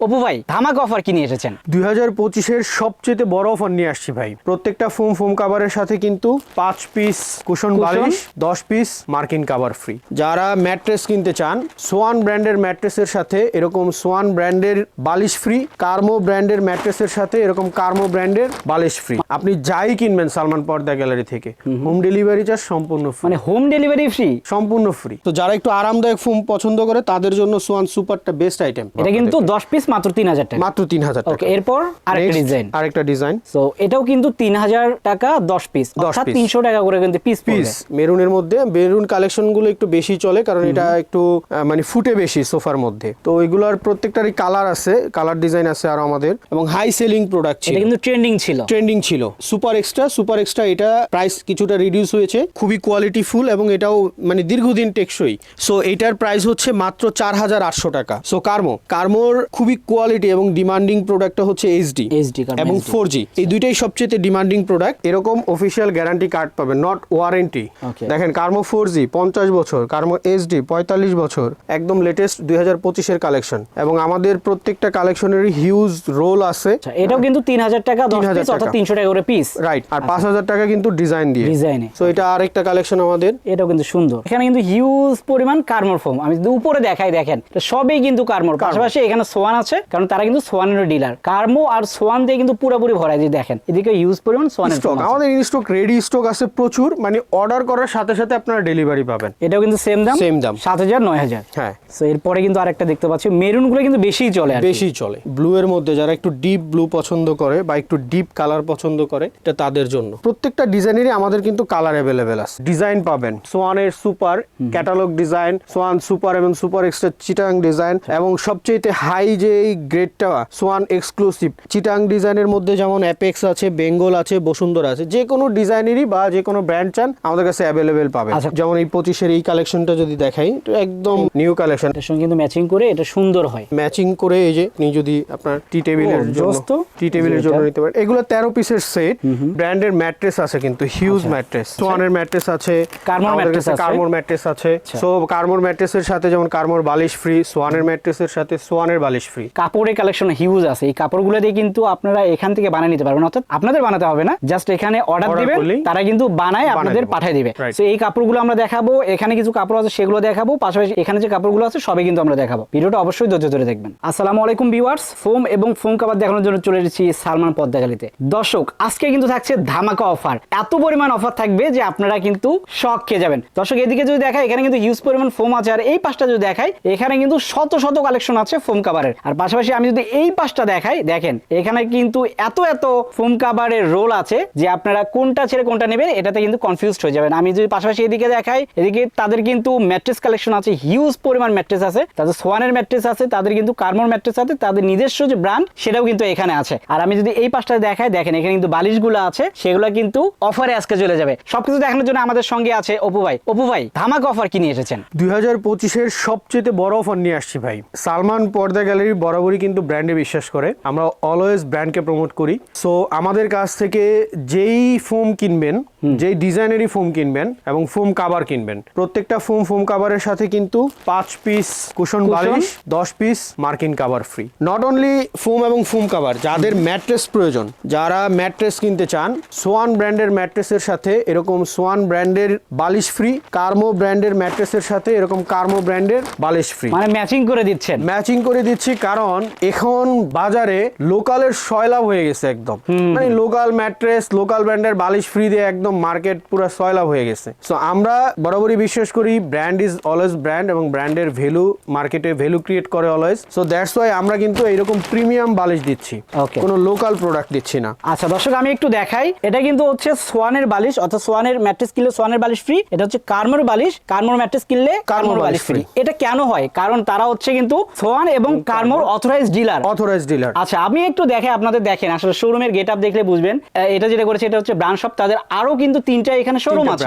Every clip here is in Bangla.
অপু ভাই ধামাকা অফার কি নিয়ে এসেছেন? দুই হাজার পঁচিশের সবচেয়ে বড় অফার নিয়ে আসছি ভাই। প্রত্যেকটা ফোম ফোম কাভারের সাথে কিন্তু পাঁচ পিস কুশন বালিশ দশ পিস মার্কিন কাভার ফ্রি যারা ম্যাট্রেস কিনতে চান সোয়ান ব্র্যান্ডের ম্যাট্রেসের সাথে এরকম সোয়ান ব্র্যান্ডের বালিশ ফ্রি কার্মো ব্র্যান্ডের ম্যাট্রেসের সাথে এরকম কার্মো ব্র্যান্ডের বালিশ ফ্রি আপনি যাই কিনবেন সালমান পর্দা গ্যালারি থেকে হোম ডেলিভারি চার্জ সম্পূর্ণ ফ্রি মানে হোম ডেলিভারি ফ্রি সম্পূর্ণ ফ্রি তো যারা একটু আরামদায়ক ফোম পছন্দ করে তাদের জন্য সোয়ান সুপারটা বেস্ট আইটেম এটা কিন্তু দশ পিস মাত্র তিন হাজার টাকা। মাত্র তিন হাজার টাকা। ওকে এরপর আরেকটা ডিজাইন আরেকটা ডিজাইন তো এটাও কিন্তু তিন হাজার টাকা দশ পিস 10 অর্থাৎ piece। তিনশো টাকা করে কিন্তু পিস পিস মেরুনের মধ্যে। মেরুন কালেকশনগুলো একটু বেশি চলে কারণ এটা একটু মানে ফুটে বেশি সোফার মধ্যে। তো ওইগুলোর প্রত্যেকটারই কালার আছে কালার ডিজাইন আছে আর আমাদের। এবং হাই সেলিং প্রোডাক্ট ছিল। এটা কিন্তু ট্রেন্ডিং ছিল। ট্রেন্ডিং ছিল। সুপার এক্সট্রা সুপার এক্সট্রা এটা প্রাইস কিছুটা রিডিউস হয়েছে। খুবই কোয়ালিটি ফুল এবং এটাও মানে দীর্ঘদিন টেকসই। সো এটার প্রাইস হচ্ছে মাত্র চার হাজার আটশো টাকা। সো কার্মো কার্মোর খুবই কোয়ালিটি এবং ডিমান্ডিং প্রোডাক্টটা হচ্ছে এইচডি কার্ড, এবং ফোর জি এই দুইটাই সবচেয়ে ডিমান্ডিং প্রোডাক্ট। এরকম অফিসিয়াল গ্যারান্টি কার্ড পাবেন নট ওয়ারেন্টি দেখেন কার্মো ফোর জি পঞ্চাশ বছর কার্মো এইচডি পঁয়তাল্লিশ বছর একদম লেটেস্ট দুই হাজার পঁচিশের কালেকশন এবং আমাদের প্রত্যেকটা কালেকশনেরই হিউজ রোল আছে। আচ্ছা, এটাও কিন্তু তিন হাজার টাকা দশ 3000 পিস অর্থাৎ টাকা। তিনশো টাকা করে পিস রাইট আর পাঁচ হাজার টাকা কিন্তু ডিজাইন দিয়ে। ডিজাইনে সো এটা আরেকটা কালেকশন আমাদের। এটাও কিন্তু সুন্দর। এখানে কিন্তু হিউজ পরিমাণ কার্মোর ফোম আমি যদি উপরে দেখাই দেখেন সবই কিন্তু কার্মোর পাশাপাশি এখানে সোয়ান আছে কারণ তারা কিন্তু সোয়ানের ডিলার কার্মো আর সোয়ান দিয়ে কিন্তু পুরোপুরি ভরাই দিয়ে দেখেন এদিকে ইউজ পরিমাণ সোয়ানের স্টক। আমাদের ইন স্টক রেডি স্টক আছে প্রচুর মানে অর্ডার করার সাথে সাথে আপনারা ডেলিভারি পাবেন। এটাও কিন্তু সেম দাম সেম দাম। সাত হাজার নয় হাজার। হ্যাঁ। তো এরপরে কিন্তু আরেকটা দেখতে পাচ্ছি মেরুনগুলো কিন্তু বেশিই চলে। বেশি চলে। ব্লু এর মধ্যে যারা একটু ডিপ ব্লু পছন্দ করে বা একটু ডিপ কালার পছন্দ করে এটা তাদের জন্য। প্রত্যেকটা ডিজাইনেরই আমাদের কিন্তু কালার অ্যাভেলেবেল আছে। ডিজাইন পাবেন সোয়ানের super catalogue design Swan super এবং সুপার এক্সট্রা চিটাং ডিজাইন এবং সবচেয়ে হাই যে এই গ্রেডটা সোয়ান এক্সক্লুসিভ চিটাং ডিজাইনের মধ্যে যেমন অ্যাপেক্স আছে বেঙ্গল আছে বসুন্ধরা আছে যে কোনো ডিজাইনেরই বা যে কোনো ব্র্যান্ড চান আমাদের কাছে অ্যাভেলেবেল পাবেন। আচ্ছা। যেমন এই পঁচিশের এই কালেকশনটা যদি দেখাই তো একদম নিউ কালেকশন এটার সঙ্গে কিন্তু ম্যাচিং করে এটা সুন্দর হয়। ম্যাচিং করে এই যে আপনি যদি আপনার টি টেবিলের জন্য। টি টেবিলের জন্য নিতে পারেন। এগুলো তেরো পিসের সেট ব্র্যান্ডের ম্যাট্রেস আছে কিন্তু হিউজ ম্যাট্রেস সোয়ানের ম্যাট্রেস আছে। কার্মোর কাছে আছে। কার্মোর ম্যাট্রেস আছে। সো কার্মোর ম্যাট্রেসের সাথে যেমন কার্মোর বালিশ ফ্রি সোয়ানের ম্যাট্রেসের সাথে সোয়ানের বালিশ ফ্রি কাপড়ের কালেকশন হিউজ আছে। এই কাপড়গুলো দিয়ে কিন্তু আপনারা এখান থেকে বানিয়ে নিতে পারবেন। অর্থাৎ আপনাদের বানাতে হবে না জাস্ট এখানে অর্ডার দিবেন তারা কিন্তু বানায় আপনাদের পাঠিয়ে দিবে। তো এই কাপড়গুলো আমরা দেখাবো এখানে কিছু কাপড় আছে সেগুলো দেখাবো পাশাপাশি এখানে যে কাপড়গুলো আছে সবই কিন্তু আমরা দেখাবো। ভিডিওটা অবশ্যই ধৈর্য ধরে দেখবেন। আসসালামু আলাইকুম ভিউয়ার্স ফোম এবং ফোম কাপড় দেখানোর জন্য চলে এসেছি সালমান পদ্মাগালিতে দর্শক আজকে কিন্তু থাকছে ধামাকা অফার এত পরিমাণ অফার থাকবে যে আপনারা কিন্তু শখ খেয়ে যাবেন। দর্শক এদিকে যদি দেখায় এখানে কিন্তু হিউজ পরিমাণ ফোম আছে। আর এই পাশটা যদি দেখাই এখানে কিন্তু শত শত কালেকশন আছে ফোম কাভারের আর পাশাপাশি আমি যদি এই পাশটা দেখাই, দেখেন, এখানে কিন্তু এত এত ফোম কাভারের রোল আছে যে আপনারা কোনটা ছেড়ে কোনটা নেবেন, এটাতে কিন্তু কনফিউজড হয়ে যাবেন। আমি যদি পাশাপাশি এদিকে দেখাই, এদিকে তাদের কিন্তু ম্যাট্রেস কালেকশন আছে হিউজ পরিমাণ ম্যাট্রেস আছে। তাদের সোয়ানের ম্যাট্রেস আছে, তাদের কিন্তু কার্মোর ম্যাট্রেস আছে, তাদের নিজস্ব যে ব্র্যান্ড সেটাও কিন্তু এখানে আছে। আর আমি যদি এই পাশটা দেখাই, দেখেন, এখানে কিন্তু বালিশগুলো আছে, সেগুলো কিন্তু অফারে আজকে চলে যাবে। সবকিছু দেখানোর জন্য আমাদের সঙ্গে আছে অপু ভাই। অপু ভাই, ধামাক অফার কি নিয়ে এসেছেন? দুই হাজার পঁচিশের সবচেয়ে বড় অফার নিয়ে আসছি ভাই। সালমান পর্দা গ্যালারি বরাবরই কিন্তু ব্র্যান্ডে বিশ্বাস করে। আমরা অলওয়েজ ব্র্যান্ডকে প্রমোট করি। সো আমাদের কাছ থেকে যেই ফোম কিনবেন যেই ডিজাইনেরই ফোম কিনবেন এবং ফোম কাভার কিনবেন প্রত্যেকটা ফোম ফোম কাভারের সাথে কিন্তু পাঁচ পিস কুশন বালিশ দশ পিস মার্কিন cover free not only foam এবং ফোম কাভার যাদের ম্যাট্রেস প্রয়োজন যারা ম্যাট্রেস কিনতে চান সোয়ান ব্র্যান্ডের ম্যাট্রেসের সাথে এরকম সোয়ান ব্র্যান্ডের বালিশ ফ্রি কার্মো ব্র্যান্ডের ম্যাট্রেসের সাথে এরকম কার্মো ব্র্যান্ডের বালিশ ফ্রি মানে ম্যাচিং করে দিচ্ছেন। ম্যাচিং করে দিচ্ছি কারণ এখন বাজারে লোকালের সয়লাভ হয়ে গেছে একদম। মানে লোকাল ম্যাট্রেস লোকাল ব্র্যান্ডের বালিশ ফ্রি দিয়ে একদম মার্কেট পুরো সয়লাভ হয়ে গেছে। সো আমরা বরাবরই বিশ্বাস করি ব্র্যান্ড ইজ অলওয়েজ ব্র্যান্ড এবং ব্র্যান্ডের ভ্যালু মার্কেটে ভ্যালু ক্রিয়েট করে অলওয়েজ সো দ্যাটস ওয়াই আমরা কিন্তু এইরকম প্রিমিয়াম বালিশ দিচ্ছি. কোনো লোকাল প্রোডাক্ট দিচ্ছি না। আচ্ছা দর্শক আমি একটু দেখাই। এটা কিন্তু হচ্ছে সোয়ানের বালিশ অর্থাৎ সোয়ানের ম্যাট্রেস কিনলে সোয়ানের বালিশ ফ্রি এটা হচ্ছে কার্মোর বালিশ। কার্মোর ম্যাট্রেস কিনলে কার্মোর বালিশ ফ্রি এটা কেন হয়? কারণ তারা হচ্ছে কিন্তু সোয়ান এবং কার্মোর অথরাইজ ডিলার অথরাইজ ডিলার আচ্ছা আমি একটু দেখে আপনাদের দেখেন। আসলে শোরুমের গেট আপ দেখলে বুঝবেন। এটা যেটা করেছে এটা হচ্ছে ব্রাঞ্চ শপ তাদের আরও কিন্তু তিনটা এখানে শোরুম আছে।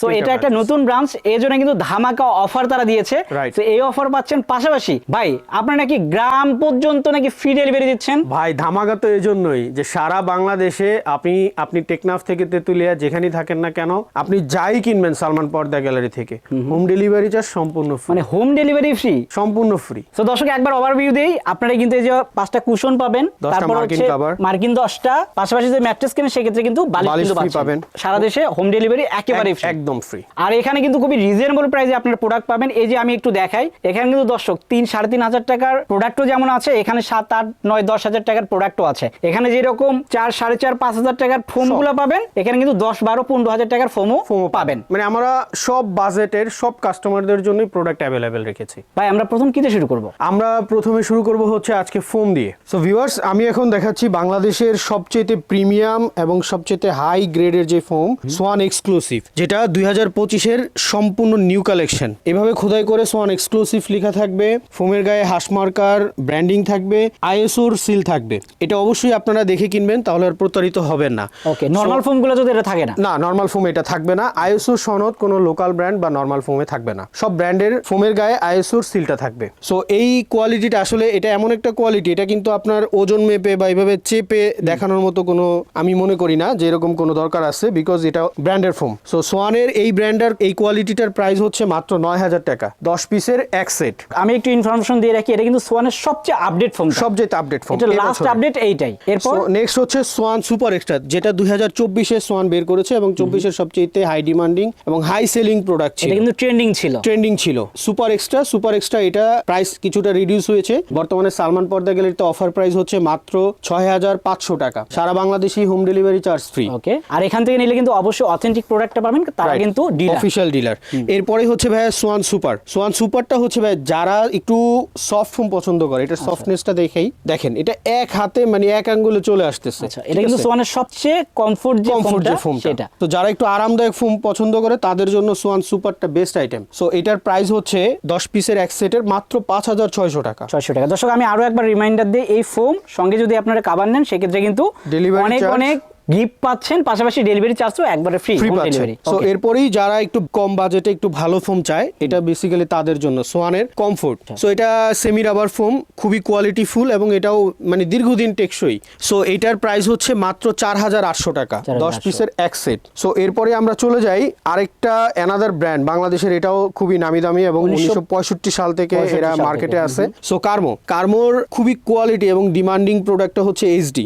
সো এটা একটা নতুন ব্রাঞ্চ এই জন্য কিন্তু ধামাকা অফার তারা দিয়েছে. তো এই অফার পাচ্ছেন পাশাপাশি ভাই আপনারা নাকি গ্রাম পর্যন্ত নাকি ফ্রি ডেলিভারি দিচ্ছেন? ভাই ধামাকা তো এই জন্যই যে সারা বাংলাদেশে আপনি আপনি টেকনাফ থেকে তেতুলিয়া যেখানেই থাকেন না কেন আপনি যাই কিনবেন সালমান পর্দা গ্যালারি থেকে। হোম ডেলিভারি চার্জ সম্পূর্ণ। মানে হোম ডেলিভারি ফ্রি সম্পূর্ণ ফ্রি তো দর্শক একবার ওভারভিউ দেই আপনারা কিন্তু এই যে পাঁচটা কুশন পাবেন তারপর হচ্ছে। মার্কিন দশটা পাশাপাশি যে ম্যাট্রেস কিনে সেক্ষেত্রে কিন্তু বালিশ কিন্তু পাবেন। সারা দেশে হোম ডেলিভারি একেবারে। একদম ফ্রি আর এখানে কিন্তু খুবই রিজনেবল প্রাইসে আপনার প্রোডাক্ট পাবেন। এই যে আমি একটু দেখাই এখানে কিন্তু দর্শক তিন সাড়ে তিন হাজার টাকার প্রোডাক্টও যেমন আছে এখানে সাত আট নয় দশ হাজার টাকার প্রোডাক্টও আছে। এখানে যেরকম চার সাড়ে চার পাঁচ হাজার টাকার ফোমগুলো পাবেন এখানে কিন্তু দশ বারো পনেরো হাজার টাকার ফোমও ফোমও পাবেন। মানে আমরা সব বাজেটের সব কাস্টমারদের জন্যই প্রোডাক্ট অ্যাভেলেবেল রেখেছি। ভাই আমরা প্রথম কিতে শুরু করব? আমরা প্রথমে শুরু করব হচ্ছে আজকে ফোম দিয়ে। সো ভিউয়ার্স আমি এখন দেখাচ্ছি বাংলাদেশের সবচেয়ে প্রিমিয়াম এবং সবচেয়ে হাই গ্রেডের যে ফোম সোয়ান এক্সক্লুসিভ যেটা দুই হাজার পঁচিশের সম্পূর্ণ নিউ কালেকশন এভাবে খোদাই করে সোয়ান এক্সক্লুসিভ লেখা থাকবে ফোমের গায়ে হাসমার্কার ব্র্যান্ডিং থাকবে আইএসওর সিল থাকবে। এটা অবশ্যই আপনারা দেখে কিনবেন তাহলে আর প্রতারিত হবেন না। ওকে নর্মাল ফোমগুলো যদি এটা থাকে না? না নর্মাল ফোম এটা থাকবে না। আইএসও সনদ কোনো লোকাল ব্র্যান্ড বা নর্মাল ফোমে থাকবে না। সব ব্র্যান্ডের ফোমের গায়ে আইএসওর সিলটা থাকবে। সো এই কোয়ালিটিটা আসলে এটা এমন একটা কোয়ালিটি এটা কিন্তু আপনার ওজন মেপে বা এইভাবে চেপে দেখানোর মতো কোনো আমি মনে করি না যে এরকম কোনো দরকার আছে বিকজ এটা ব্র্যান্ডের ফোম সো সোয়ানের এই ব্র্যান্ডের এই কোয়ালিটিটার প্রাইস হচ্ছে মাত্র নয় হাজার টাকা দশ পিসের এক সেট আমি একটু ইনফরমেশন দিয়ে রাখি এটা কিন্তু সোয়ানের সবচেয়ে আপডেট ফোন সবচেয়ে আপডেট এটা লাস্ট আপডেট এইটাই। এরপর? নেক্সট হচ্ছে সোয়ান সুপার এক্সট্রা যেটা দুই হাজার চব্বিশে সোয়ান বের করেছে এবং চব্বিশের সবচেয়ে হাই ডিমান্ডিং এবং হাই সেলিং প্রোডাক্ট ছিল। কিন্তু ট্রেন্ডিং ছিল। ট্রেন্ডিং ছিল। সুপার এক্সট্রা সুপার এক্সট্রা এটা প্রাইস কিছুটা রিডিউস হয়েছে। বর্তমানে সালমান পর্দা গ্যালারিতে অফার প্রাইস হচ্ছে মাত্র ছয় হাজার পাঁচশো টাকা। সারা Bangladeshi home delivery charge free okay আর এখান থেকে নিলে কিন্তু অবশ্যই অথেন্টিক প্রোডাক্টটা পাবেন তারা কিন্তু অফিসিয়াল ডিলার এরপরে হচ্ছে ভাইয়া সোয়ান সুপার সোয়ান সুপারটা হচ্ছে ভাই যারা একটু সফট ফোম পছন্দ করে এটা সফটনেসটা দেখেই দেখেন এটা এক হাতে মানে এক আঙ্গুলে চলে আসতেছে। আচ্ছা এটা কিন্তু সোয়ানের সবচেয়ে কমফোর্ট যে কমফোর্ট যে ফোমটা সেটা। তো যারা একটু আরামদায়ক ফোম পছন্দ করে তাদের জন্য সোয়ান সুপারটা বেস্ট আইটেম সো এটার প্রাইস হচ্ছে দশ পিসের এক সেটের মাত্র পাঁচ হাজার ছয়শো টাকা। ছয়শো টাকা। দর্শক আমি আরও একবার রিমাইন্ডার দিই এই ফোম সঙ্গে যদি আপনারা কাবার নেন সেক্ষেত্রে কিন্তু অনেক অনেক গিফট পাচ্ছেন পাশাপাশি ডেলিভারি চার্জও একবারে ফ্রি ফ্রি হোম পাচ্ছে ডেলিভারি সো এরপরেই যারা একটু কম বাজেটে একটু ভালো ফোম চায় এটা বেসিক্যালি তাদের জন্য সোয়ানের কমফোর্ট আচ্ছা। সো এটা সেমি রাবার ফোম খুবই কোয়ালিটি ফুল এবং এটাও মানে দীর্ঘদিন টেকসই। সো এটার প্রাইস হচ্ছে মাত্র চার হাজার আটশো টাকা দশ পিসের এক সেট সো এরপরে আমরা চলে যাই আরেকটা অ্যানাদার ব্র্যান্ড বাংলাদেশের এটাও খুবই নামি দামি এবং উনিশশো পঁয়ষট্টি সাল থেকে এরা মার্কেটে আছে সো কার্মো কার্মোর খুবই কোয়ালিটি এবং ডিমান্ডিং প্রোডাক্টটা হচ্ছে এইচডি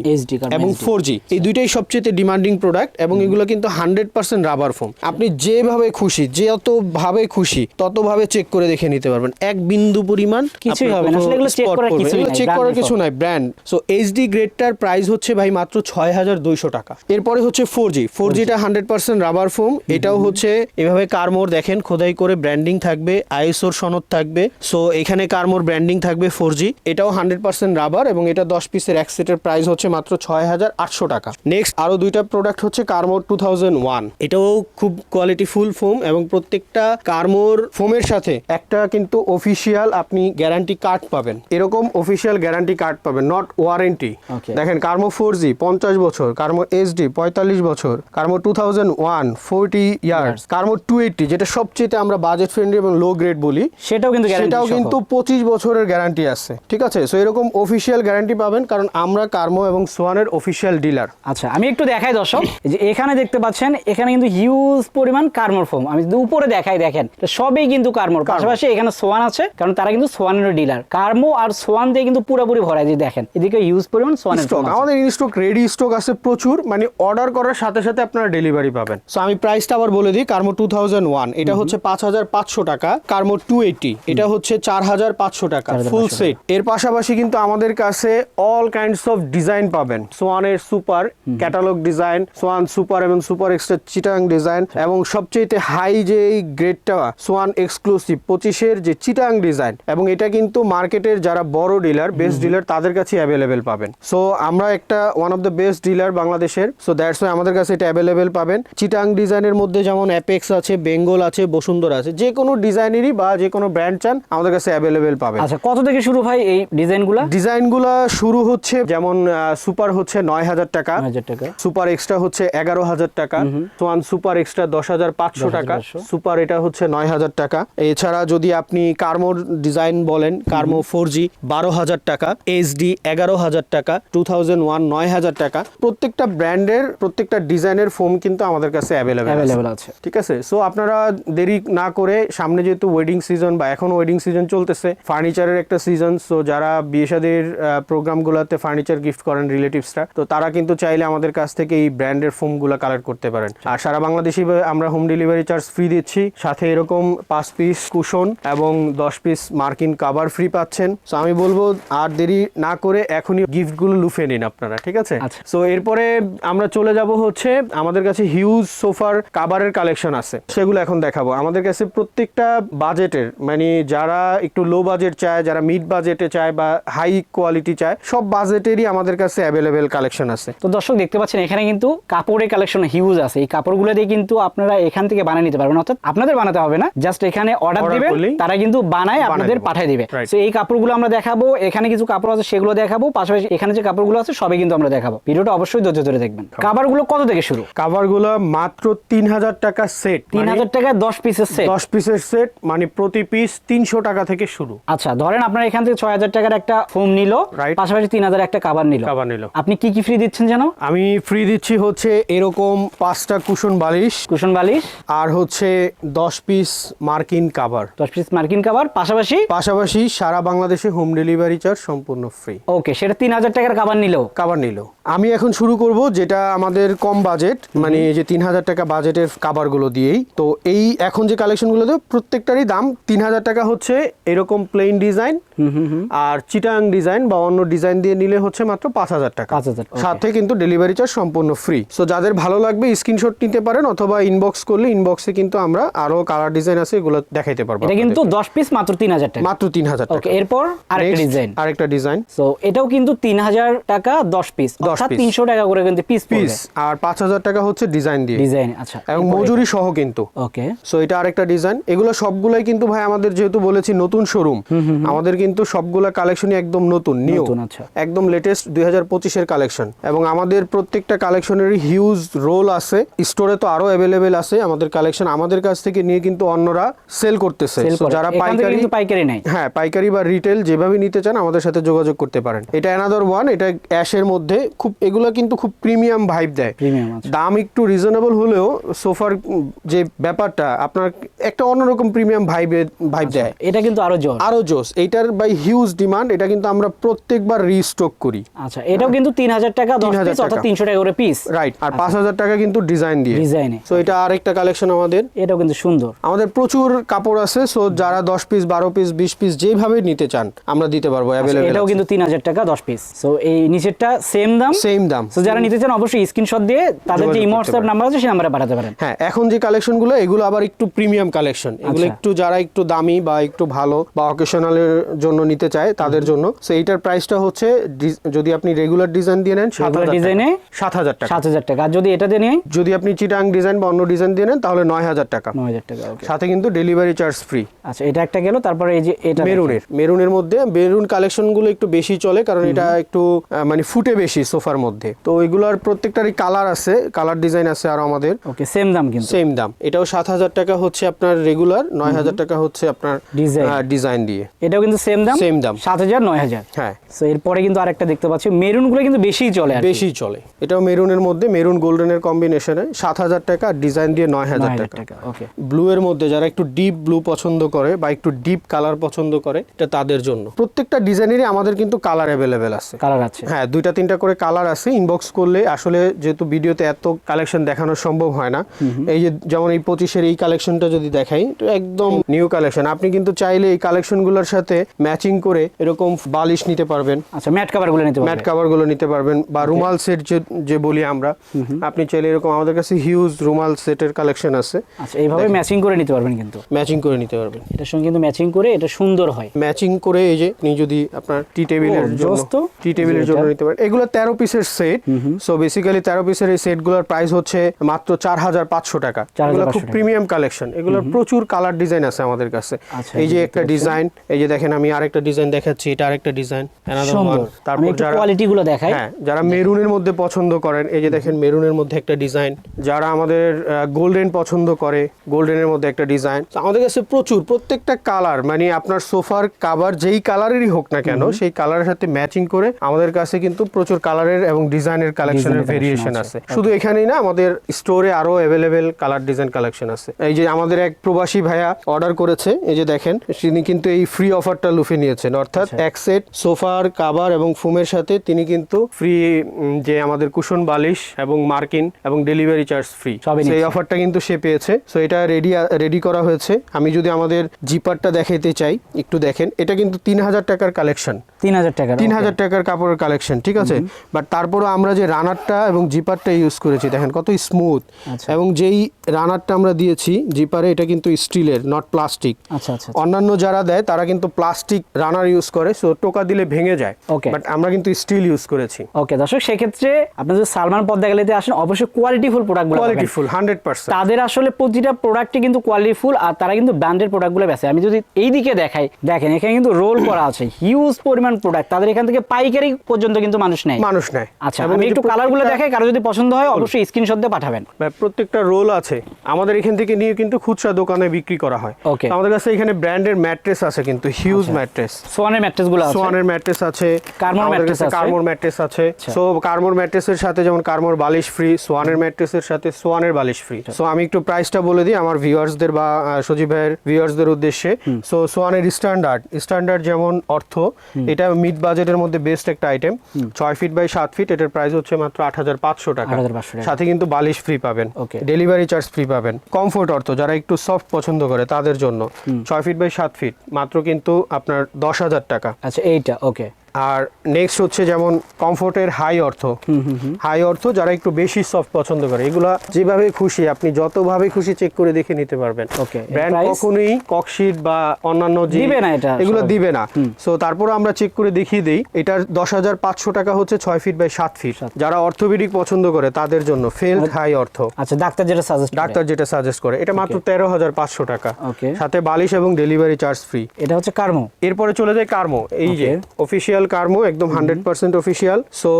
এবং ফোর জি এই দুইটাই সবচেয়ে ডিমান্ডিং প্রোডাক্ট এবং এগুলো কিন্তু হান্ড্রেড পার্সেন্ট রাবার ফোম আপনি যেভাবে খুশি যতভাবে খুশি ততভাবে চেক করে দেখে নিতে পারবেন। এক বিন্দু পরিমাণ কিছুই হবে না, আসলে এগুলো check করার কিছুই নাই, চেক করার কিছু phone। নাই ব্র্যান্ড সো এইচডি গ্রেডটার প্রাইস হচ্ছে ভাই মাত্র ছয় হাজার দুইশো টাকা। এরপরে হচ্ছে ফোর জি ফোর জিটা হান্ড্রেড পার্সেন্ট রাবার ফোম এটাও হচ্ছে এভাবে কারমোর দেখেন খোদাই করে ব্র্যান্ডিং থাকবে আইএসওর সনদ থাকবে। সো এখানে কারমোর ব্র্যান্ডিং থাকবে ফোর জি এটাও হান্ড্রেড পার্সেন্ট রাবার এবং এটা দশ পিসের এক সেটের প্রাইস হচ্ছে মাত্র ছয় হাজার আটশো টাকা। নেক্সট আরও দুইটা প্রোডাক্ট হচ্ছে কার্মোর টু থাউজেন্ড ওয়ান এটাও খুব কোয়ালিটি ফুল ফোম এবং প্রত্যেকটা কার্মোর ফোমের সাথে একটা কিন্তু অফিসিয়াল আপনি গ্যারান্টি কার্ড পাবেন। এরকম অফিসিয়াল গ্যারান্টি কার্ড পাবেন নট ওয়ারেন্টি দেখেন কার্মো ফোর জি পঞ্চাশ বছর কার্মো এইচডি পঁয়তাল্লিশ বছর কার্মো two thousand one forty years কার্মো two eighty যেটা সবচেয়ে আমরা বাজেট ফ্রেন্ডলি এবং লো গ্রেড বলি। সেটাও কিন্তু সেটাও কিন্তু পঁচিশ বছরের গ্যারান্টি আছে ঠিক আছে? সো এরকম অফিসিয়াল গ্যারান্টি পাবেন কারণ আমরা কার্মো এবং সোয়ানের অফিসিয়াল ডিলার আচ্ছা আমি একটু দেখাই দর্শক যে এখানে দেখতে পাচ্ছেন এখানে কিন্তু হিউজ পরিমাণ কার্মোর ফোম আমি যদি উপরে দেখাই দেখেন সবই কিন্তু কার্মোর। পাশাপাশি এখানে সোয়ান আছে কারণ তারা কিন্তু সোয়ানের ডিলার কার্মো আর সোয়ান দিয়ে কিন্তু পুরোপুরি ভরাই দিয়ে দেখেন এদিকে হিউজ পরিমাণ সোয়ানের স্টক আমাদের ইন স্টক রেডি স্টক আছে প্রচুর মানে অর্ডার করার সাথে সাথে আপনারা ডেলিভারি পাবেন। সো আমি প্রাইসটা আবার বলে দিই কার্মো টু থাউজেন্ড ওয়ান এটা হচ্ছে পাঁচ হাজার পাঁচশো টাকা কার্মো টু এইটি এটা হচ্ছে চার হাজার পাঁচশো টাকা ফুল সেট এর পাশাপাশি কিন্তু আমাদের কাছে অল কাইন্ডস অফ ডিজাইন পাবেন সোয়ানের super catalogue design Swan super এবং সুপার এক্সট্রা চিটাং ডিজাইন এবং সবচেয়ে হাই যে এই গ্রেডটা সোয়ান এক্সক্লুসিভ পঁচিশের যে চিটাং ডিজাইন এবং এটা কিন্তু মার্কেটের যারা বড় ডিলার বেস্ট ডিলার তাদের কাছে অ্যাভেলেবেল পাবেন। সো আমরা একটা one of the best dealer বাংলাদেশের সো দ্যাটস ওয়াই আমাদের কাছে এটা অ্যাভেলেবেল পাবেন। চিটাং ডিজাইনের মধ্যে যেমন অ্যাপেক্স আছে বেঙ্গল আছে বসুন্ধরা আছে যে কোনো ডিজাইনেরই বা যে কোনো ব্র্যান্ড চান আমাদের কাছে অ্যাভেলেবেল পাবেন। আচ্ছা কত থেকে শুরু ভাই এই ডিজাইনগুলো ডিজাইনগুলো শুরু হচ্ছে যেমন সুপার হচ্ছে নয় হাজার টাকা। 9,000 টাকা। ওকে সুপার এক্সট্রা হচ্ছে এগারো হাজার টাকা। সোয়ান সুপার এক্সট্রা দশ হাজার পাঁচশো টাকা। সুপার এটা হচ্ছে নয় হাজার টাকা। এছাড়া যদি আপনি কার্মোর ডিজাইন বলেন কার্মো ফোর জি বারো হাজার টাকা এইচডি এগারো হাজার টাকা টু থাউজেন্ড ওয়ান নয় হাজার টাকা। প্রত্যেকটা ব্র্যান্ডের প্রত্যেকটা ডিজাইনের ফোম কিন্তু আমাদের কাছে অ্যাভেলেবেল অ্যাভেলেবেল আছে। ঠিক আছে? সো আপনারা দেরি না করে সামনে যেহেতু ওয়েডিং সিজন বা এখন ওয়েডিং সিজন চলতেছে ফার্নিচারের একটা সিজন সো যারা বিয়ে শাদীর প্রোগ্রামগুলোতে ফার্নিচার গিফট করেন রিলেটিভসরা তো তারা কিন্তু চাইলে আমাদের কাছ থেকে এই ব্র্যান্ডের ফোমগুলো কালেক্ট করতে পারেন। আর সারা বাংলাদেশি আমরা হোম ডেলিভারি চার্জ ফ্রি দিচ্ছি। সাথে এরকম পাঁচ পিস কুশন এবং দশ পিস মার্কিন কাভার ফ্রি পাচ্ছেন। সো আমি বলব আর দেরি না করে এখনই গিফটগুলো লুফে নিন আপনারা ঠিক আছে? আচ্ছা। সো এরপরে আমরা চলে যাব হচ্ছে আমাদের কাছে হিউজ সোফার কাভারের কালেকশন আছে। সেগুলো এখন দেখাবো। আমাদের কাছে প্রত্যেকটা বাজেটের মানে যারা একটু লো বাজেট চায় যারা মিড বাজেটে চায় বা হাই কোয়ালিটি চায় সব বাজেটেরই আমাদের কাছে অ্যাভেলেবেল কালেকশন আছে। তো দর্শক দেখতে পাচ্ছেন এখানে কিন্তু কাপড়ের কালেকশন হিউজ আছে। এই কাপড়গুলো দিয়ে কিন্তু আপনারা এখান থেকে বানিয়ে নিতে পারবেন। অর্থাৎ আপনাদের বানাতে হবে না জাস্ট এখানে অর্ডার দিবেন তারা কিন্তু বানায় আপনাদের পাঠিয়ে দিবে. তো এই কাপড়গুলো আমরা দেখাবো এখানে কিছু কাপড় আছে সেগুলো দেখাবো পাশাপাশি এখানে যে কাপড়গুলো আছে সবই কিন্তু আমরা দেখাবো। ভিডিওটা অবশ্যই ধৈর্য ধরে দেখবেন। কাপড়গুলো কত থেকে শুরু? কাভারগুলো মাত্র তিন হাজার টাকা সেট তিন হাজার টাকায় দশ পিসের সেট দশ পিসের সেট মানে প্রতি পিস তিনশো টাকা থেকে শুরু। আচ্ছা ধরেন আপনার এখান থেকে ছয় হাজার টাকার একটা ফোম নিল. পাশাপাশি তিন হাজার একটা কাবার নিল। কাভার নিল। আপনি কি কি ফ্রি দিচ্ছেন যেন? আমি ফ্রি দিচ্ছি হচ্ছে এরকম পাঁচটা কুশন বালিশ। কুশন বালিশ। আর হচ্ছে দশ পিস মার্কিন কাভার দশ পিস মার্কিন কাবার পাশাপাশি? পাশাপাশি সারা বাংলাদেশে হোম ডেলিভারি চার্জ সম্পূর্ণ ফ্রি ওকে সেটা তিন হাজার টাকার কাবার নিল। কাভার নিল। আমি এখন শুরু করব যেটা আমাদের কম বাজেট মানে এই যে তিন হাজার টাকা বাজেটের কাভারগুলো দিয়েই। তো এই এখন যে কালেকশনগুলো দেবো প্রত্যেকটারই দাম তিন হাজার টাকা হচ্ছে এরকম প্লেন ডিজাইন আর চিটাং ডিজাইন বা অন্য ডিজাইন দিয়ে নিলে হচ্ছে মাত্র পাঁচ হাজার টাকা। 5,000, okay. সাথে কিন্তু ডেলিভারি চার্জ সম্পূর্ণ ফ্রি সো যাদের ভালো লাগবে স্ক্রিনশট নিতে পারেন অথবা ইনবক্স করলে ইনবক্সে কিন্তু আমরা আরও কালার ডিজাইন আছে এগুলো দেখাইতে পারব এটা কিন্তু আপনাদেরকে। দশ পিস মাত্র তিন হাজার টাকা। মাত্র তিন হাজার ওকে টাকা। এরপর আরেকটা ডিজাইন আরেকটা ডিজাইন তো এটাও কিন্তু তিন হাজার টাকা দশ পিস অর্থাৎ piece। তিনশো টাকা করে কিন্তু পিস পিস আর পাঁচ হাজার টাকা হচ্ছে ডিজাইন দিয়ে। ডিজাইন আচ্ছা। এবং মজুরি সহ কিন্তু। ওকে সো এটা আরেকটা ডিজাইন এগুলো সবগুলাই কিন্তু ভাই আমাদের যেহেতু বলেছি নতুন শোরুম আমাদের কিন্তু সবগুলা কালেকশনই একদম নতুন নিউ আচ্ছা। একদম লেটেস্ট দুই হাজার পঁচিশের কালেকশন এবং আমাদের প্রত্যেকটা কালেকশনেরই হিউজ রোল আছে। স্টোরে তো আরও অ্যাভেলেবেল আছে। আমাদের কালেকশন আমাদের কাছ থেকে নিয়ে কিন্তু অন্যরা সেল করতেছে। যারা পাইকারি কিন্তু পাইকারি নাই হ্যাঁ পাইকারি বা রিটেল যেভাবে নিতে চান আমাদের সাথে যোগাযোগ করতে পারেন। এটা অ্যানাদার ওয়ান এটা অ্যাশের মধ্যে খুব এগুলো কিন্তু খুব প্রিমিয়াম ভাইব দেয়। প্রিমিয়াম দাম একটু রিজনেবল হলেও সোফার যে ব্যাপারটা আপনার একটা অন্যরকম প্রিমিয়াম ভাইবে ভাইব দেয়। এটা কিন্তু আরও জোর আরও জোস এটার বাই হিউজ ডিমান্ড এটা কিন্তু আমরা প্রত্যেকবার রিস্টক করি। আচ্ছা এটাও কিন্তু তিন হাজার টাকা দশ 3,000 পিস অর্থাৎ টাকা। তিনশো টাকা করে পিস রাইট আর পাঁচ হাজার টাকা কিন্তু ডিজাইন দিয়ে। ডিজাইনে সো এটা আরেকটা কালেকশন আমাদের। এটাও কিন্তু সুন্দর। আমাদের প্রচুর কাপড় আছে সো যারা দশ পিস বারো পিস বিশ পিস যেভাবে নিতে চান আমরা দিতে পারব আচ্ছা, অ্যাভেলেবেল এটাও কিন্তু তিন হাজার টাকা দশ পিস তো এই নিচেরটা সেম দাম। সেম দাম। তো যারা নিতে চান অবশ্যই স্ক্রিনশট দিয়ে তাদের যে হোয়াটসঅ্যাপ। নাম্বার আছে সেই নাম্বারে পাঠাতে পারেন। হ্যাঁ এখন যে কালেকশনগুলো এগুলো আবার একটু প্রিমিয়াম কালেকশন এগুলো আচ্ছা। একটু যারা একটু দামি বা একটু ভালো বা অকেশনালের জন্য নিতে চায় তাদের জন্য। সো এইটার প্রাইসটা হচ্ছে যদি আপনি রেগুলার ডিজাইন দিয়ে নেন সাত সাত হাজার টাকা। সাত হাজার টাকা। আর যদি এটাতে নিয়ে যদি আপনি চিটাং ডিজাইন বা অন্য ডিজাইন দিয়ে নেন তাহলে নয় হাজার টাকা। নয় হাজার টাকা সাথে কিন্তু ডেলিভারি চার্জ ফ্রি আচ্ছা এটা একটা গেল তারপরে এই যে এটা মেরুনের। মেরুনের মধ্যে মেরুন কালেকশনগুলো একটু বেশি চলে কারণ এটা একটু মানে ফুটে বেশি সোফার মধ্যে। তো এগুলোর প্রত্যেকটারই কালার আছে কালার ডিজাইন আছে আর আমাদের। ওকে সেম দাম কিন্তু। সেম দাম। এটাও সাত হাজার টাকা হচ্ছে আপনার রেগুলার নয় হাজার টাকা হচ্ছে আপনার। ডিজাইন দিয়ে। এটাও কিন্তু সেম দাম? Same দাম। সাত হাজার নয় হাজার হ্যাঁ। তো এরপরে কিন্তু আরেকটা দেখতে পাচ্ছি। মেরুনগুলো কিন্তু বেশিই চলে বেশি চলে। এটাও মেরুনের মধ্যে মেরুন গোল্ডেনের কম্বিনেশনে সাত হাজার টাকা ডিজাইন দিয়ে নয় হাজার টাকা। ওকে ব্লু এর মধ্যে যারা একটু ডিপ ব্লু পছন্দ করে বা একটু ডিপ কালার পছন্দ করে এটা তাদের জন্য। প্রত্যেকটা ডিজাইনেরই আমাদের কিন্তু কালার অ্যাভেলেবেল আছে। কালার আছে। হ্যাঁ দুইটা তিনটা করে কালার আছে। ইনবক্স করলে আসলে যেহেতু ভিডিওতে এত কালেকশন দেখানো সম্ভব হয় না এই যে যেমন এই পঁচিশের এই কালেকশনটা যদি দেখাই তো একদম নিউ কালেকশন আপনি কিন্তু চাইলে এই কালেকশনগুলোর সাথে ম্যাচিং করে এরকম বালিশ নিতে পারবেন। আচ্ছা ম্যাট কাভারগুলো নিতে ম্যাট পারবে কাভারগুলো নিতে পারবেন বা রুমাল সেট যে যে বলি আমরা আপনি চাইলে এরকম আমাদের কাছে হিউজ রুমাল সেটের কালেকশন আছে। আচ্ছা এইভাবে ম্যাচিং করে নিতে পারবেন কিন্তু। ম্যাচিং করে নিতে পারবেন। এটার সঙ্গে কিন্তু ম্যাচিং করে এটা সুন্দর হয়। ম্যাচিং করে এই যে আপনি যদি আপনার টি টেবিলের জন্য টি টেবিলের জন্য নিতে পারেন। এগুলো তেরো পিসের সেট সো বেসিক্যালি তেরো পিসের এই সেটগুলোর প্রাইস হচ্ছে মাত্র চার হাজার পাঁচশো টাকা। এগুলো খুব প্রিমিয়াম কালেকশন এগুলোর প্রচুর কালার ডিজাইন আছে আমাদের কাছে। আচ্ছা, এই যে একটা ডিজাইন এই যে দেখেন আমি আরেকটা ডিজাইন দেখাচ্ছি এটা আরেকটা ডিজাইন তারপর যারা কোয়ালিটি গুলো দেখাই। হ্যাঁ যারা মেরুনের মধ্যে পছন্দ পছন্দ করেন। এই যে দেখেন মেরুনের মধ্যে একটা ডিজাইন। যারা আমাদের গোল্ডেন পছন্দ করে গোল্ডেনের মধ্যে একটা ডিজাইন। আমাদের কাছে প্রচুর প্রত্যেকটা কালার মানে আপনার সোফার কাবার যেই কালারেরই হোক না কেন সেই কালারের সাথে ম্যাচিং করে আমাদের কাছে কিন্তু প্রচুর কালারের এবং ডিজাইনের কালেকশনের ভেরিয়েশন আছে। শুধু এখানেই না আমাদের স্টোরে আরও অ্যাভেলেবেল কালার ডিজাইন কালেকশন আছে। এই যে আমাদের এক প্রবাসী ভাইয়া অর্ডার করেছে এই যে দেখেন তিনি কিন্তু এই ফ্রি অফারটা লুফে নিয়েছেন। অর্থাৎ আচ্ছা। এক সেট সোফার কাবার এবং ফোমের সাথে তিনি কিন্তু ফ্রি যে আমাদের কুশন বালিশ এবং মার্কিন এবং ডেলিভারি চার্জ ফ্রি। সেই অফারটা কিন্তু সে পেয়েছে। সো এটা রেডি রেডি করা হয়েছে। আমি যদি আমাদের জিপারটা দেখাইতে চাই একটু দেখেন। এটা কিন্তু তিন হাজার টাকার কালেকশন তিন হাজার টাকা তিন হাজার টাকার কাপড়ের কালেকশন ঠিক আছে? বাট তারপরও আমরা যে রানারটা এবং জিপারটা ইউজ করেছি দেখেন কত স্মুথ আচ্ছা। এবং যেই রানারটা আমরা দিয়েছি জিপারে এটা কিন্তু স্টিলের নট প্লাস্টিক আচ্ছা আচ্ছা অন্যান্য যারা দেয় তারা কিন্তু প্লাস্টিক রানার ইউজ করে। সো টোকা দিলে ভেঙে যায়। Okay. বাট আমরা কিন্তু স্টিল ইউজ করেছি। ওকে দর্শক সেক্ষেত্রে আপনি যদি সালমান পদ্মা গ্যালারিতে আসেন অবশ্যই কোয়ালিটিফুল প্রোডাক্টগুলো কোয়ালিটি ফুল হান্ড্রেড পার্সেন্ট তাদের আসলে প্রতিটা প্রোডাক্টই কিন্তু কোয়ালিটিফুল আর তারা কিন্তু ব্র্যান্ডের প্রোডাক্টগুলো বেচে আমি যদি এই দিকে দেখাই দেখেন এখানে কিন্তু রোল করা আছে। হিউজ পরিমাণ প্রোডাক্ট তাদের এখান থেকে পাইকারি পর্যন্ত কিন্তু মানুষ নেয়। মানুষ নেয়। আচ্ছা আমি একটু কালারগুলো দেখাই কারও যদি পছন্দ হয় অবশ্যই স্ক্রিনশট দিয়ে পাঠাবেন। প্রত্যেকটা রোল আছে। আমাদের এখান থেকে নিয়ে কিন্তু খুচরা দোকানে বিক্রি করা হয়. আচ্ছা। আমাদের কাছে এখানে ব্র্যান্ডের ম্যাট্রেস আছে কিন্তু হিউজ ম্যাট্রেস সোয়ানের ম্যাট্রেসগুলো আছে। সোয়ানের ম্যাট্রেস আছে। কার্মোর কাছে আছে। কার্মোর ম্যাট্রেস আছে। আচ্ছা। সো কার্মোর ম্যাট্রেসের সাথে যেমন কার্মোর বালিশ ফ্রি সোয়ানের ম্যাট্রেসের সাথে সোয়ানের বালিশ ফ্রি আচ্ছা। সো আমি একটু প্রাইসটা বলে দিই আমার ভিউয়ার্সদের বা সজীব ভাইয়ের ভিউয়ার্সদের উদ্দেশ্যে। সো সোয়ানের স্ট্যান্ডার্ড স্ট্যান্ডার্ড যেমন অর্থ এটা মিড বাজেটের মধ্যে বেস্ট একটা আইটেম ছয় ফিট বাই সাত ফিট এটার প্রাইস হচ্ছে মাত্র আট হাজার পাঁচশো টাকা। সাথে কিন্তু বালিশ ফ্রি পাবেন. ডেলিভারি চার্জ ফ্রি পাবেন। কমফোর্ট অর্থ যারা একটু সফট পছন্দ করে তাদের জন্য। ছয় ফিট বাই সাত ফিট মাত্র কিন্তু আপনার দশ হাজার টাকা। আচ্ছা এইটা ওকে আর নেক্সট হচ্ছে যেমন কমফোর্টের হাই অর্থ। হাই অর্থ যারা একটু বেশি সফট পছন্দ করে। এগুলা যেভাবে খুশি আপনি যতভাবে খুশি চেক করে দেখে নিতে পারবেন। এর ব্র্যান্ড কখনোই ককশিট বা অন্যান্য দিবে না এটা এগুলো দিবে না। সো তারপর আমরা চেক করে দেখিয়ে দিই এটার দশ হাজার পাঁচশো টাকা হচ্ছে ছয় ফিট বাই সাত ফিট যারা অর্থোপেডিক পছন্দ করে তাদের জন্য ফেল্ড হাই অর্থ। আচ্ছা ডাক্তার যেটা সাজেস্ট ডাক্তার যেটা সাজেস্ট করে এটা মাত্র তেরো হাজার পাঁচশো টাকা. সাথে বালিশ এবং ডেলিভারি চার্জ ফ্রি এটা হচ্ছে কার্মো এরপরে চলে যায় কার্মো এই যে Okay. অফিসিয়াল কার্মো একদম হান্ড্রেড পার্সেন্ট অফিসিয়াল সো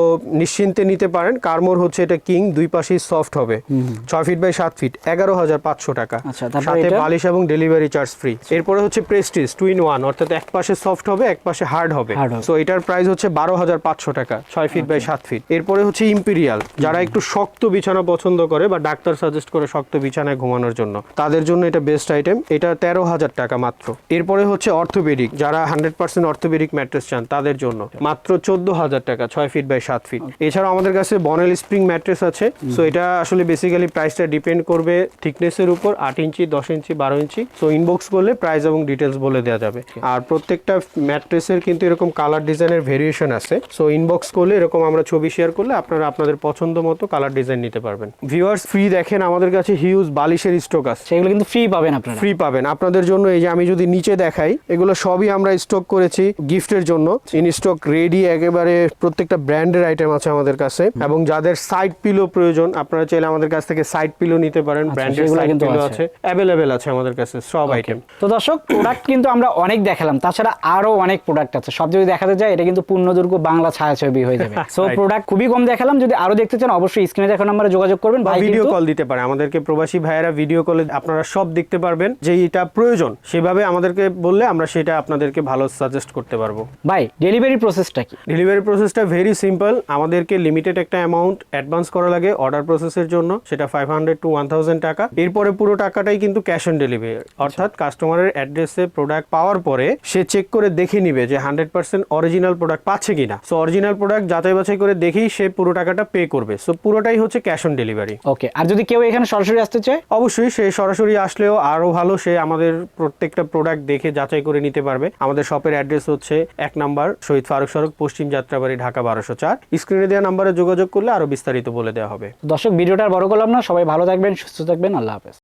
নিশ্চিন্তে নিতে পারেন। কার্মোর হচ্ছে এটা কিং দুই পাশেই সফট হবে। ছয় ফিট বাই সাত ফিট এগারো হাজার পাঁচশো টাকা। আচ্ছা, সাথে? বালিশ এবং ডেলিভারি চার্জ ফ্রি এরপরে হচ্ছে প্রেস্টিজ টু ইন ওয়ান অর্থাৎ এক পাশে সফট হবে এক পাশে হার্ড হবে। সো এটার প্রাইস হচ্ছে বারো হাজার পাঁচশো টাকা ছয় ফিট বাই সাত ফিট এরপরে হচ্ছে ইম্পিরিয়াল যারা একটু শক্ত বিছানা পছন্দ করে বা ডাক্তার সাজেস্ট করে শক্ত বিছানায় ঘুমানোর জন্য তাদের জন্য এটা বেস্ট আইটেম এটা তেরো হাজার টাকা মাত্র। এরপরে হচ্ছে অর্থোপেডিক যারা হান্ড্রেড পার্সেন্ট অর্থোপেডিক ম্যাট্রেস চান তাদের জন্য। মাত্র চোদ্দ হাজার টাকা ছয় ফিট বাই সাত ফিট এছাড়াও আমাদের কাছে বনেল স্প্রিং ম্যাট্রেস আছে। সো এটা আসলে বেসিক্যালি প্রাইসটা ডিপেন্ড করবে থিকনেসের উপর আট ইঞ্চি দশ ইঞ্চি বারো ইঞ্চি। সো ইনবক্স করলে প্রাইস এবং ডিটেলস বলে দেওয়া যাবে। আর প্রত্যেকটা ম্যাট্রেসের কিন্তু এরকম কালার ডিজাইনের ভেরিয়েশন আছে। সো ইনবক্স করলে এরকম আমরা ছবি শেয়ার করলে আপনারা আপনাদের পছন্দ মতো কালার ডিজাইন নিতে পারবেন। ভিউয়ার্স ফ্রি দেখেন আমাদের কাছে হিউজ বালিশের স্টক আছে। সেগুলো কিন্তু ফ্রি পাবেন আপনারা। ফ্রি পাবেন। আপনাদের জন্য এই যে আমি যদি নিচে দেখাই এগুলো সবই আমরা স্টক করেছি গিফটের জন্য ইন স্টক রেডি একেবারে প্রত্যেকটা ব্র্যান্ডের আইটেম আছে আমাদের কাছে। এবং যাদের সাইড পিলো প্রয়োজন আপনারা চাইলে আমাদের কাছ থেকে সাইড পিলো নিতে পারেন ব্র্যান্ডের সাইড পিলো আছে। অ্যাভেলেবেল আছে আমাদের কাছে সব আইটেম তো দর্শক প্রোডাক্ট কিন্তু আমরা অনেক দেখালাম তাছাড়া আরও অনেক প্রোডাক্ট আছে। সব যদি দেখাতে যায় এটা কিন্তু পূর্ণদুর্গ বাংলা ছায়াছবি হয়ে যাবে। সো প্রোডাক্ট খুবই কম দেখালাম যদি আরও দেখতে চান অবশ্যই স্ক্রিনে দেখানো নাম্বারে যোগাযোগ করবেন বা ভিডিও কল দিতে পারে। আমাদেরকে প্রবাসী ভাইয়েরা ভিডিও কলে আপনারা সব দেখতে পারবেন যে এটা প্রয়োজন। সেভাবে আমাদেরকে বললে আমরা সেটা আপনাদেরকে ভালো সাজেস্ট করতে পারব। ভাই ডেলিভারি প্রসেসটা কি? ডেলিভারি প্রসেসটা ভেরি সিম্পল আমাদেরকে লিমিটেড একটা অ্যামাউন্ট অ্যাডভান্স করা লাগে অর্ডার প্রসেসের জন্য সেটা five hundred to one thousand টাকা। এরপরে পুরো টাকাটাই কিন্তু ক্যাশ অন ডেলিভারি অর্থাৎ কাস্টমারের অ্যাড্রেসে প্রোডাক্ট পাওয়ার পরে সে চেক করে দেখে নিবে যে হান্ড্রেড পার্সেন্ট অরিজিনাল প্রোডাক্ট পাচ্ছে কিনা। সো অরিজিনাল প্রোডাক্ট যাচাই বাছাই করে দেখেই সে পুরো টাকাটা পে করবে। সো পুরোটাই হচ্ছে ক্যাশ অন ডেলিভারি ওকে আর যদি কেউ এখানে সরাসরি আসতে চায়? অবশ্যই সে সরাসরি আসলেও আরও ভালো সে আমাদের প্রত্যেকটা প্রোডাক্ট দেখে যাচাই করে নিতে পারবে। আমাদের শপের অ্যাড্রেস হচ্ছে এক নাম্বার শহীদ ফারুক সড়ক পশ্চিম যাত্রাবাড়ি, ঢাকা বারোশো চার। স্ক্রিনে দেওয়া নাম্বারে যোগাযোগ করলে আরও বিস্তারিত বলে দেওয়া হবে। দর্শক ভিডিওটা বড় করলাম না, সবাই ভালো থাকবেন, সুস্থ থাকবেন, আল্লাহ হাফেজ।